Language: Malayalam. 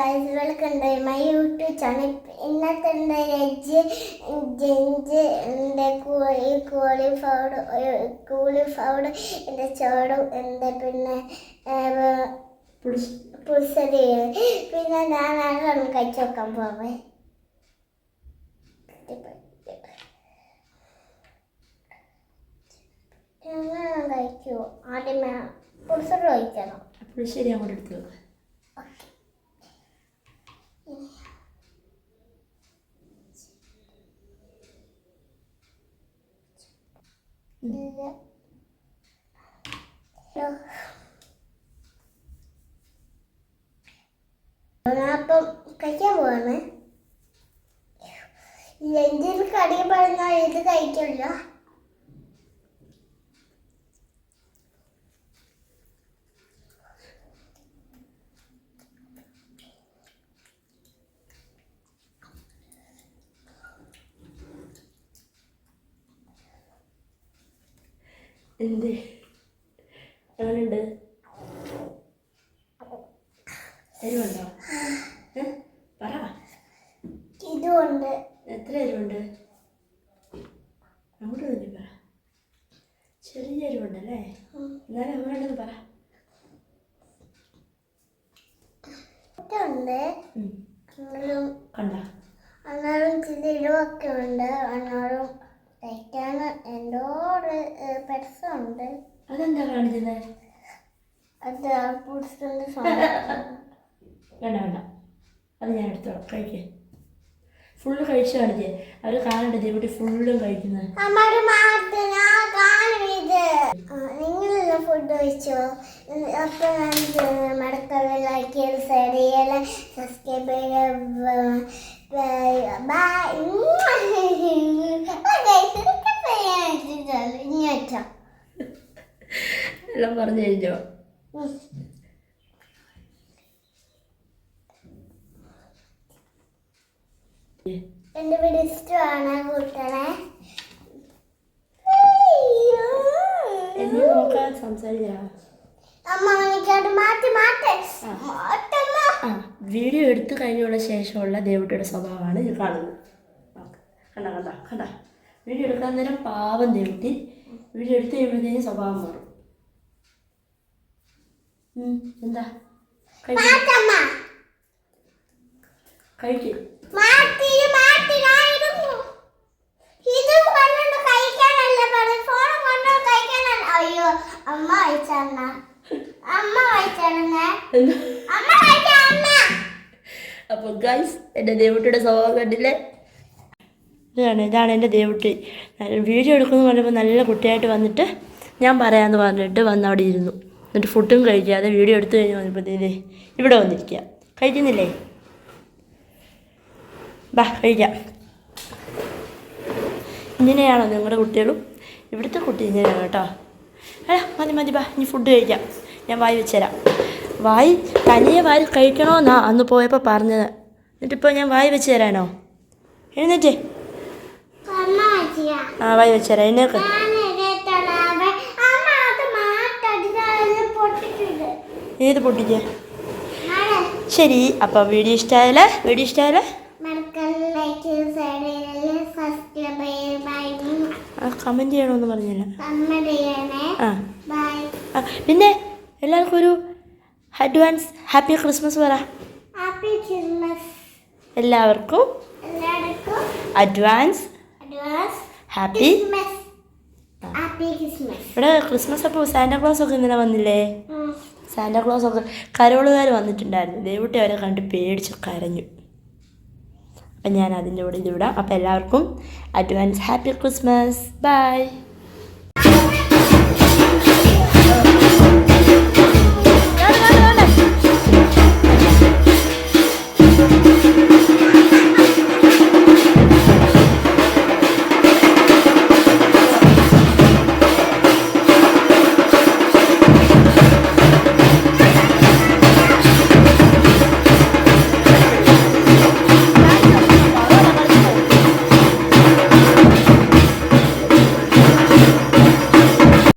Guys welcome to my YouTube channel ഇന്നത്തെ എന്റെ രജ് ജഞ്ച് എന്റെ കോളിഫ്ലവർ കോളിഫ്ലവർ എന്റെ ചോടും എന്റെ പിന്നെ പുസരി പിന്നെ ഞാൻ അതൊന്ന് കഴിച്ചു നോക്കാൻ പോവേ. കഴിക്കൂ. ആദ്യമേ പുളിശ്ശേരി കഴിക്കണം. അപ്പോൾ ശരി അങ്ങോട്ട് എടുത്തു ഇത് അപ്പം കഴിക്കാൻ പോവാണ്. ലഞ്ചിൽ കടി പറഞ്ഞാൽ ഇത് കഴിക്കില്ല? എന്ത്? അങ്ങനെയുണ്ട് എരിവുണ്ടോ? പറ. ഇതുണ്ട്. എത്ര എരിവുണ്ട്? അങ്ങോട്ട് തന്നെ പറ. ചെറിയ എരിവുണ്ടല്ലേ? എന്നാലും അങ്ങോട്ടെന്ന് പറ. കണ്ട? എന്നാലും ചില എരിവൊക്കെ ഉണ്ട്. എന്നാലും കഴിക്കാൻ എന്തോ ഒരു പെർസുണ്ട് അതെന്താ കാണിക്കുന്നത് അത് സ്വന്തം വേണ്ട വേണ്ട. അത് ഞാൻ എടുത്തോളാം. കഴിക്കേ. ഫുള്ള് കഴിച്ചു കാണിച്ചേ അവർ കാണണ്ടത് ഇവിടെ ഫുള്ളും കഴിക്കുന്നത് നിങ്ങളെല്ലാം ഫുഡ് കഴിച്ചോ? അപ്പൊ സബ്സ്ക്രൈബ് ഇങ്ങോട്ടോ എല്ലാം പറഞ്ഞു കഴിഞ്ഞോ? എന്റെ വീട് ഇഷ്ടമാണ് കൂട്ടണേ. എന്നെ നോക്കാൻ സംസാരിക്കാം വീഡിയോ എടുത്തു കഴിഞ്ഞുള്ള ശേഷമുള്ള ദേവുട്ടിയുടെ സ്വഭാവമാണ് ഇത് കാണുന്നത് നോക്ക്. കണ്ട കണ്ട കണ്ട വീഡിയോ എടുക്കാൻ നേരം പാവം ദേവുട്ടി വീഡിയോ എടുത്തു കഴിയുമ്പോഴത്തേക്കും സ്വഭാവം മാറും. എന്താ? കഴിക്കും. അയ്യോ അമ്മ അമ്മ അമ്മ വായിച്ച അമ്മ. അപ്പോൾ ഗൈസ് എന്റെ ദേവുട്ടിയുടെ സ്വഭാവം കണ്ടില്ലേ? ഇതാണ് ഇതാണ് എന്റെ ദേവുട്ടി. വീഡിയോ എടുക്കുമെന്ന് പറയുമ്പോൾ നല്ല കുട്ടിയായിട്ട് വന്നിട്ട് ഞാൻ പറയാമെന്ന് പറഞ്ഞിട്ട് വന്ന് അവിടെ ഇരുന്നു. എന്നിട്ട് ഫുഡും കഴിക്കാതെ വീഡിയോ എടുത്തു കഴിഞ്ഞ് വന്നപ്പോഴത്തേ ഇവിടെ വന്നിരിക്കുക കഴിക്കുന്നില്ലേ? ബാ കഴിക്കാം. ഇങ്ങനെയാണോ നിങ്ങളുടെ കുട്ടികളും? ഇവിടുത്തെ കുട്ടി ഇങ്ങനെയാണ് കേട്ടോ. അല്ല മതി മതി ബാ ഇനി ഫുഡ് കഴിക്കാം. ഞാൻ വായി വെച്ചുതരാം വായി തനിയെ വായി കഴിക്കണമെന്നാ അന്ന് പോയപ്പോൾ പറഞ്ഞത്. എന്നിട്ടിപ്പോൾ ഞാൻ വായി വെച്ച് തരാനോ? എഴുന്നേറ്റേ. ആ വായി വെച്ച് തരാം എഴുന്നേക്ക് ഞാൻ ഇടത്തോളാവെ അമ്മ അത് മാറ്റടിച്ചാൽ പൊട്ടിട്ടുണ്ട്. ഏത് പൊട്ടിക്ക? ശരി അപ്പോൾ വീഡിയോ ഇഷ്ടമായാലേ വീഡിയോ ഇഷ്ടമായാലേ കമന്റ് കമന്റ് ചെയ്യണമെന്ന് പറഞ്ഞില്ല. ആ. പിന്നെ എല്ലാവർക്കും ഒരു അഡ്വാൻസ് ഹാപ്പി ക്രിസ്മസ് പറ. ഹാപ്പി ക്രിസ്മസ് എല്ലാവർക്കും അഡ്വാൻസ് ഹാപ്പി ഇവിടെ ക്രിസ്മസ് അപ്പോൾ സാന്റാക്ലോസ് ഒക്കെ ഇന്നലെ വന്നില്ലേ? സാന്റാക്ലോസ് ഒക്കെ. കരോളുകാർ വന്നിട്ടുണ്ടായിരുന്നു. ദേവുട്ടി അവരെ കണ്ട് പേടിച്ച് കരഞ്ഞു. അപ്പം ഞാൻ അതിന്റെ കൂടെ ഇത് വിടാം. അപ്പോൾ എല്ലാവർക്കും അഡ്വാൻസ് ഹാപ്പി ക്രിസ്മസ് ബൈ